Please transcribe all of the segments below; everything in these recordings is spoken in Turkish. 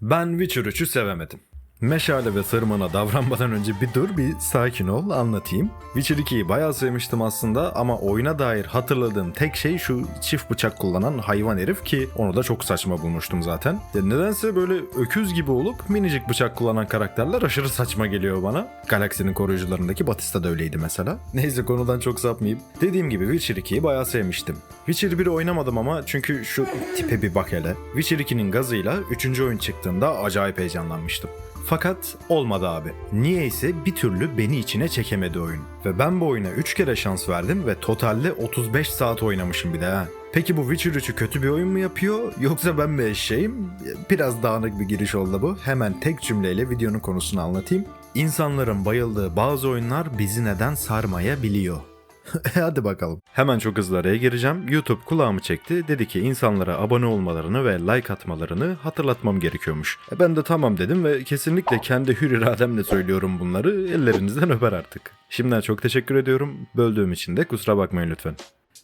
Ben Witcher 3'ü sevemedim. Meşale ve sırmana davranmadan önce bir dur bir sakin ol anlatayım. Witcher 2'yi bayağı sevmiştim aslında ama oyuna dair hatırladığım tek şey şu çift bıçak kullanan hayvan herif ki onu da çok saçma bulmuştum zaten. Ya nedense böyle öküz gibi olup minicik bıçak kullanan karakterler aşırı saçma geliyor bana. Galaksinin koruyucularındaki Batista da öyleydi mesela. Neyse konudan çok sapmayayım. Dediğim gibi Witcher 2'yi bayağı sevmiştim. Witcher 1'i oynamadım ama çünkü şu tipe bir bak hele. Witcher 2'nin gazıyla 3. oyun çıktığında acayip heyecanlanmıştım. Fakat olmadı abi. Niyeyse bir türlü beni içine çekemedi oyun. Ve ben bu oyuna 3 kere şans verdim ve totalde 35 saat oynamışım bir de ha. Peki bu Witcher 3'ü kötü bir oyun mu yapıyor yoksa ben mi eşeğim? Biraz dağınık bir giriş oldu bu. Hemen tek cümleyle videonun konusunu anlatayım. İnsanların bayıldığı bazı oyunlar bizi neden sarmayabiliyor? E, Hadi bakalım. Hemen çok hızlı araya gireceğim. YouTube kulağımı çekti. Dedi ki insanlara abone olmalarını ve like atmalarını hatırlatmam gerekiyormuş. E ben de tamam dedim ve kesinlikle kendi hür irademle söylüyorum bunları. Ellerinizden öper artık. Şimdiden çok teşekkür ediyorum. Böldüğüm için de kusura bakmayın lütfen.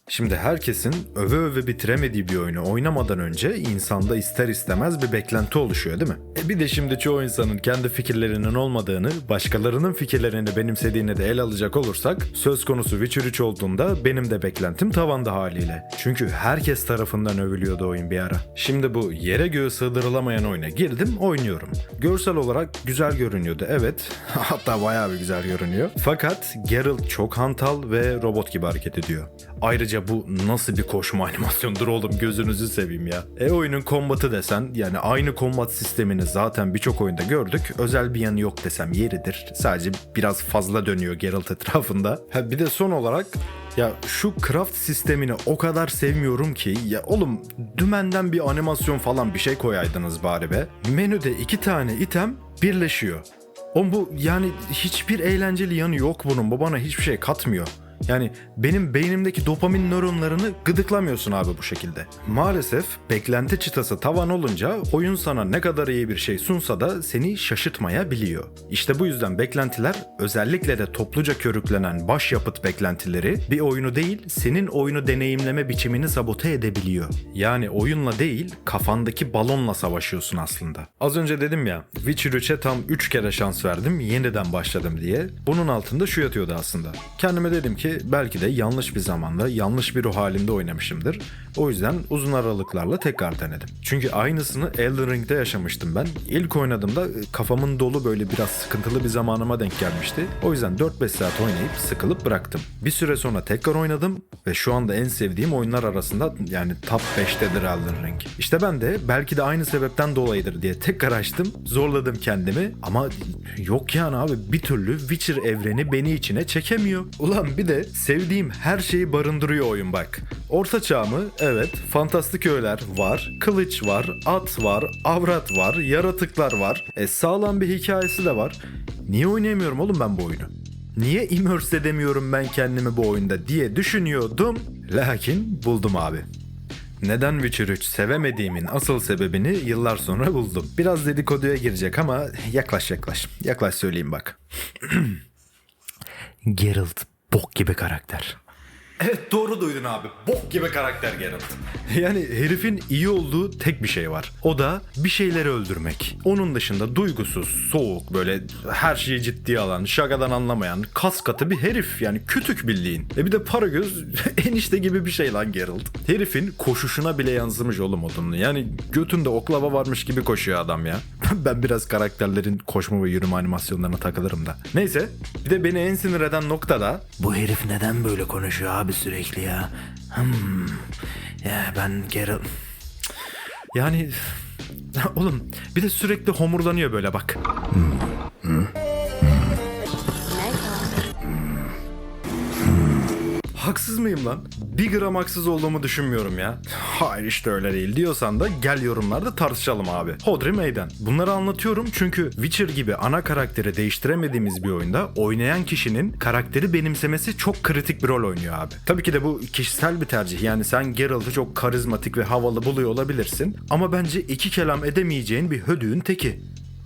Şimdi herkesin öve öve bitiremediği bir oyunu oynamadan önce insanda ister istemez bir beklenti oluşuyor değil mi? E bir de şimdi çoğu insanın kendi fikirlerinin olmadığını, başkalarının fikirlerini benimsediğini de el alacak olursak söz konusu Witcher 3 olduğunda benim de beklentim tavanda haliyle. Çünkü herkes tarafından övülüyordu oyun bir ara. Şimdi bu yere göğe sığdırılamayan oyuna girdim oynuyorum. Görsel olarak güzel görünüyordu evet. Hatta bayağı bir güzel görünüyor. Fakat Geralt çok hantal ve robot gibi hareket ediyor. Ayrıca bu nasıl bir koşma animasyonudur oğlum gözünüzü seveyim ya. E oyunun kombatı desen yani aynı kombat sistemini zaten birçok oyunda gördük. Özel bir yanı yok desem yeridir. Sadece biraz fazla dönüyor Geralt etrafında. Ha bir de son olarak ya şu craft sistemini o kadar sevmiyorum ki ya oğlum dümenden bir animasyon falan bir şey koyaydınız bari be. Menüde iki tane item birleşiyor. Oğlum bu yani hiçbir eğlenceli yanı yok bunun. Bu bana hiçbir şey katmıyor. Yani benim beynimdeki dopamin nöronlarını gıdıklamıyorsun abi bu şekilde. Maalesef beklenti çıtası tavan olunca oyun sana ne kadar iyi bir şey sunsa da seni şaşırtmayabiliyor. İşte bu yüzden beklentiler özellikle de topluca körüklenen başyapıt beklentileri bir oyunu değil senin oyunu deneyimleme biçimini sabote edebiliyor. Yani oyunla değil kafandaki balonla savaşıyorsun aslında. Az önce dedim ya Witcher 3'e tam 3 kere şans verdim yeniden başladım diye. Bunun altında şu yatıyordu aslında. Kendime dedim ki belki de yanlış bir zamanda yanlış bir ruh halimde oynamışımdır. O yüzden uzun aralıklarla tekrar denedim. Çünkü aynısını Elden Ring'de yaşamıştım ben. İlk oynadığımda e, kafamın dolu böyle biraz sıkıntılı bir zamanıma denk gelmişti. O yüzden 4-5 saat oynayıp sıkılıp bıraktım. Bir süre sonra tekrar oynadım ve şu anda en sevdiğim oyunlar arasında yani top 5'tedir Elden Ring. İşte ben de belki de aynı sebepten dolayıdır diye tekrar açtım. Zorladım kendimi ama yok yani abi bir türlü Witcher evreni beni içine çekemiyor. Ulan bir de sevdiğim her şeyi barındırıyor oyun bak. Orta çağ mı? Evet. Fantastik öğeler var. Kılıç var. At var. Avrat var. Yaratıklar var. E sağlam bir hikayesi de var. Niye oynayamıyorum oğlum ben bu oyunu? Niye immerse edemiyorum ben kendimi bu oyunda diye düşünüyordum. Lakin buldum abi. Neden Witcher 3 sevemediğimin asıl sebebini yıllar sonra buldum. Biraz dedikoduya girecek ama yaklaş yaklaş. Yaklaş söyleyeyim bak. Geralt bok gibi karakter. Evet doğru duydun abi. Bok gibi karakter Geralt. Yani herifin iyi olduğu tek bir şey var. O da bir şeyleri öldürmek. Onun dışında duygusuz, soğuk, böyle her şeyi ciddiye alan, şakadan anlamayan, kas katı bir herif. Yani kütük bildiğin. E bir de para göz enişte gibi bir şey lan Geralt. Herifin koşuşuna bile yansımış oğlum odunlu. Yani götünde oklava varmış gibi koşuyor adam ya. ben biraz karakterlerin koşma ve yürüme animasyonlarına takılırım da. Neyse bir de beni en sinir eden nokta da bu herif neden böyle konuşuyor abi sürekli ya? Hmm. Ya ben Geralt... Yani oğlum bir de sürekli homurdanıyor böyle bak. Haksız mıyım lan? Bir gram haksız olduğumu düşünmüyorum ya. Hayır işte öyle değil diyorsan da gel yorumlarda tartışalım abi. Hodri meydan. Bunları anlatıyorum çünkü Witcher gibi ana karakteri değiştiremediğimiz bir oyunda oynayan kişinin karakteri benimsemesi çok kritik bir rol oynuyor abi. Tabii ki de bu kişisel bir tercih. Yani sen Geralt'ı çok karizmatik ve havalı buluyor olabilirsin. Ama bence iki kelam edemeyeceğin bir hödüğün teki.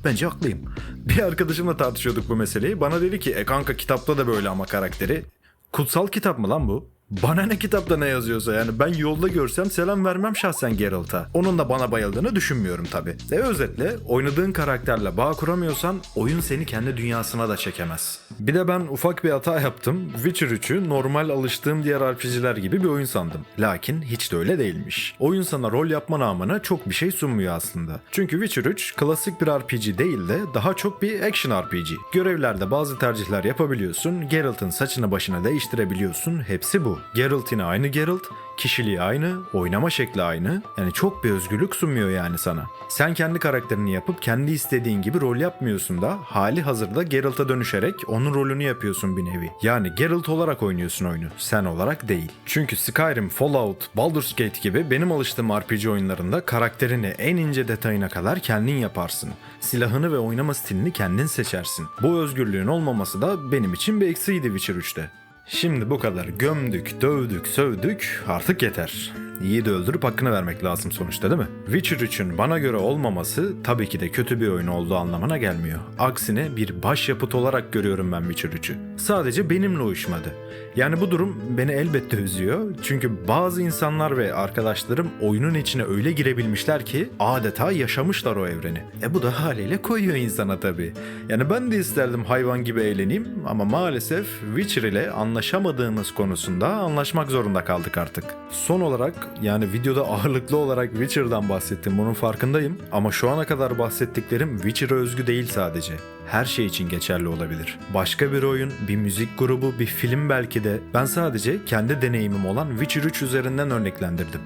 Bence haklıyım. Bir arkadaşımla tartışıyorduk bu meseleyi. Bana dedi ki e kanka kitapta da böyle ama karakteri. Kutsal kitap mı lan bu? Bana ne kitapta ne yazıyorsa yani ben yolda görsem selam vermem şahsen Geralt'a. Onun da bana bayıldığını düşünmüyorum tabi. Ve özetle oynadığın karakterle bağ kuramıyorsan oyun seni kendi dünyasına da çekemez. Bir de ben ufak bir hata yaptım. Witcher 3'ü normal alıştığım diğer RPG'ler gibi bir oyun sandım. Lakin hiç de öyle değilmiş. Oyun sana rol yapma namına çok bir şey sunmuyor aslında. Çünkü Witcher 3 klasik bir RPG değil de daha çok bir action RPG. Görevlerde bazı tercihler yapabiliyorsun, Geralt'ın saçını başına değiştirebiliyorsun, hepsi bu. Geralt yine aynı Geralt, kişiliği aynı, oynama şekli aynı. Yani çok bir özgürlük sunmuyor yani sana. Sen kendi karakterini yapıp kendi istediğin gibi rol yapmıyorsun da hali hazırda Geralt'a dönüşerek onun rolünü yapıyorsun bir nevi. Yani Geralt olarak oynuyorsun oyunu, sen olarak değil. Çünkü Skyrim, Fallout, Baldur's Gate gibi benim alıştığım RPG oyunlarında karakterini en ince detayına kadar kendin yaparsın. Silahını ve oynama stilini kendin seçersin. Bu özgürlüğün olmaması da benim için bir eksiğiydi Witcher 3'te. Şimdi bu kadar gömdük, dövdük, sövdük artık yeter. Yiğidi öldürüp hakkını vermek lazım sonuçta değil mi? Witcher 3'ün bana göre olmaması tabii ki de kötü bir oyun olduğu anlamına gelmiyor. Aksine bir başyapıt olarak görüyorum ben Witcher 3'ü. Sadece benimle uyuşmadı. Yani bu durum beni elbette üzüyor. Çünkü bazı insanlar ve arkadaşlarım oyunun içine öyle girebilmişler ki adeta yaşamışlar o evreni. E bu da haliyle koyuyor insana tabii. Yani ben de isterdim hayvan gibi eğleneyim ama maalesef Witcher ile anlaşamadığımız konusunda anlaşmak zorunda kaldık artık. Son olarak yani videoda ağırlıklı olarak Witcher'dan bahsettim bunun farkındayım. Ama şu ana kadar bahsettiklerim Witcher'a özgü değil sadece her şey için geçerli olabilir. Başka bir oyun, bir müzik grubu, bir film belki de ben sadece kendi deneyimim olan Witcher 3 üzerinden örneklendirdim.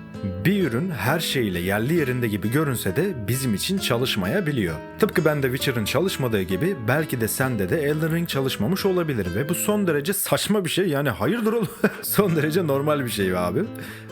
Bir ürün her şeyle yerli yerinde gibi görünse de bizim için çalışmayabiliyor. Tıpkı bende Witcher'ın çalışmadığı gibi belki de sende de Elden Ring çalışmamış olabilir ve bu son derece saçma bir şey yani hayırdır oğlum son derece normal bir şey abi.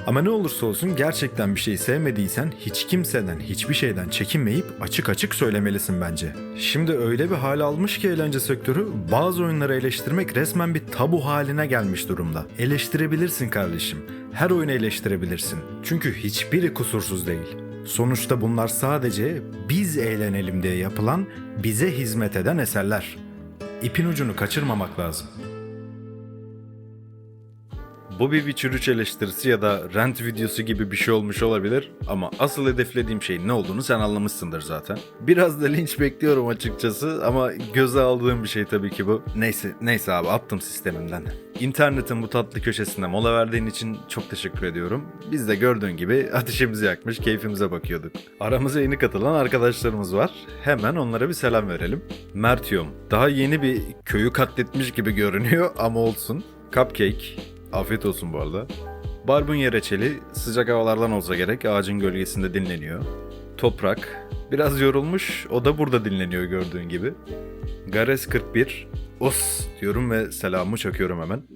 Ama ne olursa olsun gerçekten bir şeyi sevmediysen hiç kimseden hiçbir şeyden çekinmeyip açık açık söylemelisin bence. Şimdi öyle bir almış ki eğlence sektörü bazı oyunları eleştirmek resmen bir tabu haline gelmiş durumda. Eleştirebilirsin kardeşim. Her oyunu eleştirebilirsin. Çünkü hiçbiri kusursuz değil. Sonuçta bunlar sadece biz eğlenelim diye yapılan, bize hizmet eden eserler. İpin ucunu kaçırmamak lazım. Bu bir Witcher 3 eleştirisi ya da rant videosu gibi bir şey olmuş olabilir ama asıl hedeflediğim şeyin ne olduğunu sen anlamışsındır zaten. Biraz da linç bekliyorum açıkçası ama göze aldığım bir şey tabii ki bu. Neyse, neyse abi attım sistemimden. İnternetin bu tatlı köşesinde mola verdiğin için çok teşekkür ediyorum. Biz de gördüğün gibi ateşimizi yakmış, keyfimize bakıyorduk. Aramıza yeni katılan arkadaşlarımız var. Hemen onlara bir selam verelim. Mertium, daha yeni bir köyü katletmiş gibi görünüyor ama olsun. Cupcake, Afiyet olsun bu arada. Barbunya reçeli sıcak havalardan olsa gerek ağacın gölgesinde dinleniyor. Toprak biraz yorulmuş o da burada dinleniyor gördüğün gibi. Gares 41 Os diyorum ve selamımı çakıyorum hemen.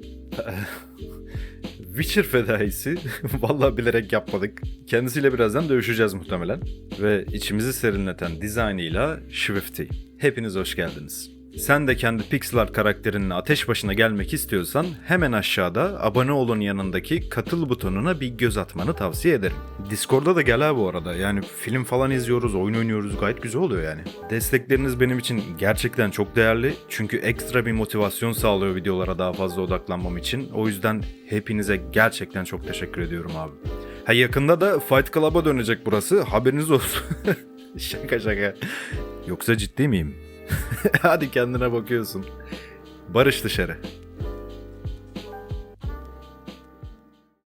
Witcher fedaisi vallahi bilerek yapmadık. Kendisiyle birazdan dövüşeceğiz muhtemelen. Ve içimizi serinleten dizaynıyla Swifty. Hepiniz hoş geldiniz. Sen de kendi pixel art karakterinin ateş başına gelmek istiyorsan hemen aşağıda abone olun yanındaki katıl butonuna bir göz atmanı tavsiye ederim. Discord'da da gel ha bu arada. Yani film falan izliyoruz, oyun oynuyoruz gayet güzel oluyor yani. Destekleriniz benim için gerçekten çok değerli. Çünkü ekstra bir motivasyon sağlıyor videolara daha fazla odaklanmam için. O yüzden hepinize gerçekten çok teşekkür ediyorum abi. Ha yakında da Fight Club'a dönecek burası. Haberiniz olsun. şaka şaka. Yoksa ciddi miyim? Hadi kendine bakıyorsun. Barış dışarı.